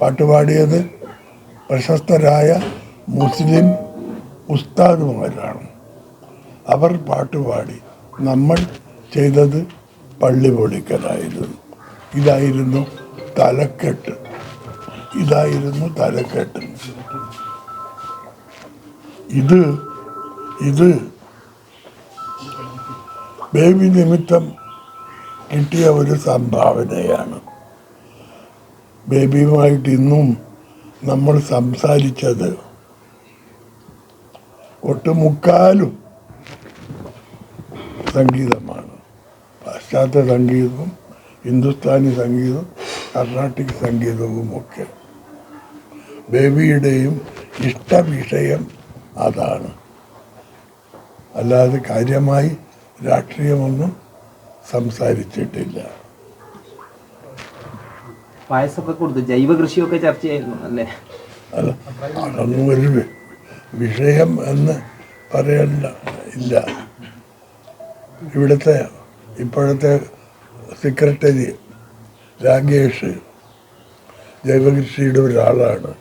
പാട്ടുപാടിയത് പ്രശസ്തരായ മുസ്ലിം ഉസ്താദുമാരാണ്. അവർ പാട്ടുപാടി നമ്മൾ ചെയ്തത് പള്ളി പൊളിക്കലായിരുന്നു. ഇതായിരുന്നു തലക്കെട്ട്. ഇതായിരുന്നു തലക്കെട്ട്. ഇത് ഇത് ബേബി നിമിത്തം കിട്ടിയ ഒരു സംഭാവനയാണ്. ബേബിയുമായിട്ട് ഇന്നും നമ്മൾ സംസാരിച്ചത് ഒട്ടുമുക്കാലും സംഗീതമാണ്. പാശ്ചാത്യ സംഗീതവും ഹിന്ദുസ്ഥാനി സംഗീതവും കർണാട്ടിക് സംഗീതവും ഒക്കെ. ബേബിയുടെയും ഇഷ്ടവിഷയം അതാണ്. അല്ലാതെ കാര്യമായി രാഷ്ട്രീയമൊന്നും സംസാരിച്ചിട്ടില്ല. പായസമൊക്കെ കൊടുത്തു ജൈവ കൃഷിയൊക്കെ ചർച്ച ചെയ്യുന്നു അല്ലേ? അത് അതൊന്നും ഒരു വിഷയം എന്ന് പറയണ്ട ഇല്ല. ഇവിടുത്തെ ഇപ്പോഴത്തെ സെക്രട്ടറി രാഗേഷ് ജൈവകൃഷിയുടെ ഒരാളാണ്.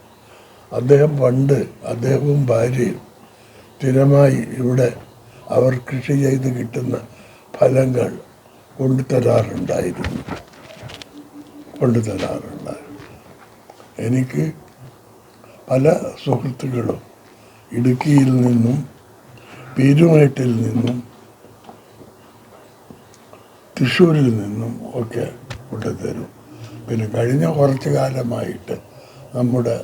അദ്ദേഹം പണ്ട് അദ്ദേഹവും ഭാര്യയും സ്ഥിരമായി ഇവിടെ അവർ കൃഷി ചെയ്ത് കിട്ടുന്ന ഫലങ്ങൾ കൊണ്ടുതരാറുണ്ടായിരുന്നു. കൊണ്ടുതരാറുണ്ടായിരുന്നു എനിക്ക് പല സുഹൃത്തുക്കളും ഇടുക്കിയിൽ നിന്നും പീരുമേട്ടിൽ നിന്നും തൃശ്ശൂരിൽ നിന്നും ഒക്കെ കൊണ്ടുതരും. പിന്നെ കഴിഞ്ഞ കുറച്ച് കാലമായിട്ട് നമ്മുടെ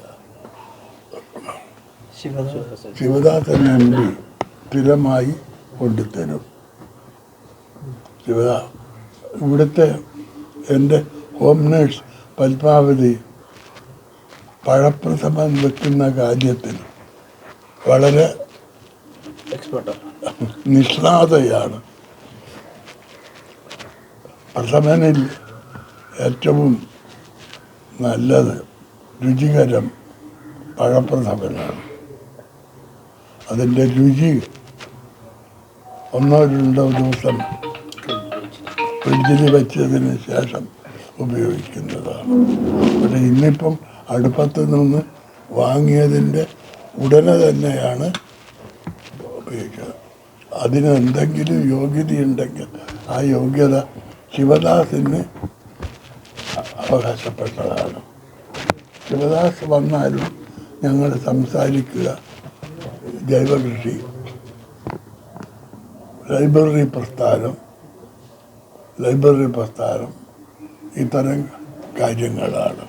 ശിവദാസൻ എം പി സ്ഥിരമായി കൊണ്ടുതരും. ശിവദാ ഇവിടുത്തെ എന്റെ ഹോം നേഴ്സ് പത്മാവതി പഴപ്രഥമൻ വെക്കുന്ന കാര്യത്തിൽ വളരെ നിഷ്ണാതയാണ്. പ്രഥമനിൽ ഏറ്റവും നല്ലത് രുചികരം പഴപ്രഥമനാണ്. അതിന്റെ രുചി ഒന്നോ രണ്ടോ ദിവസം ഫ്രിഡ്ജിൽ വെച്ചതിന് ശേഷം ഉപയോഗിക്കുന്നതാണ്. പക്ഷെ ഇന്നിപ്പം അടുപ്പത്ത് നിന്ന് വാങ്ങിയതിന്റെ ഉടനെ തന്നെയാണ് ഉപയോഗിക്കുന്നത്. അതിന് എന്തെങ്കിലും യോഗ്യതയുണ്ടെങ്കിൽ ആ യോഗ്യത ശിവദാസിന് അവകാശപ്പെട്ടതാണ്. ശിവദാസ് വന്നാലും ഞങ്ങൾ സംസാരിക്കുക. ജൈവകൃഷി. ലൈബ്രറി പ്രസ്ഥാനം. ലൈബ്രറി പ്രസ്ഥാനം. ഇത്തരം കാര്യങ്ങളാണ്.